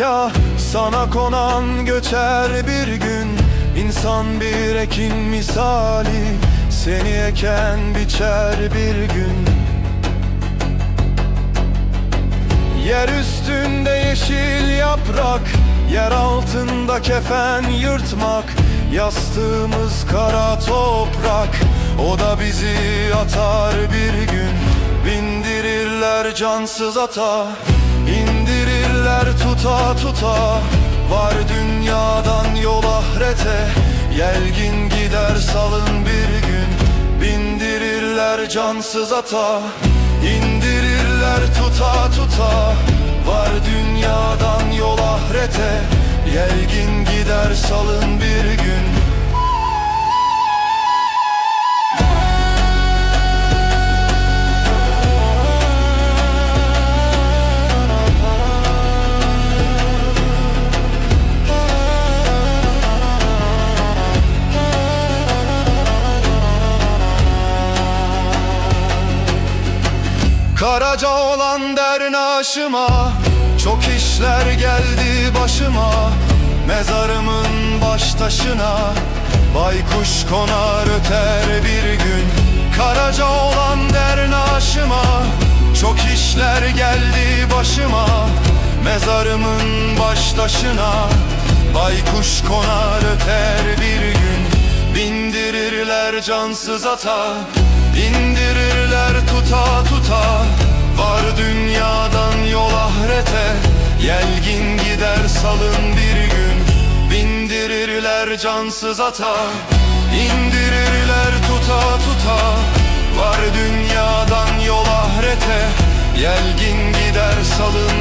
dünya Sana konan göçer bir gün. İnsan bir ekin misali Seni eken biçer bir gün. Yer üstünde yeşil yaprak Yer altında kefen yırtmak. Yastığımız kara toprak O da bizi atar bir gün. Bindirirler cansız ata indirirler tuta tuta Var dünyadan yol ahirete Yelgin gider salın bir gün Bindirirler cansız ata. İndirirler tuta tuta Var dünyadan yol ahirete Yelgin Karaca olan der naşıma Çok işler geldi başıma. Mezarımın baş taşına Baykuş konar öter bir gün. Karaca olan der naşıma Çok işler geldi başıma. Mezarımın baş taşına Baykuş konar öter bir gün. Bindirirler cansız ata indirirler salın bir gün Bindirirler cansız ata indirirler tuta tuta. Var dünyadan yol ahirete Yelgin gider salın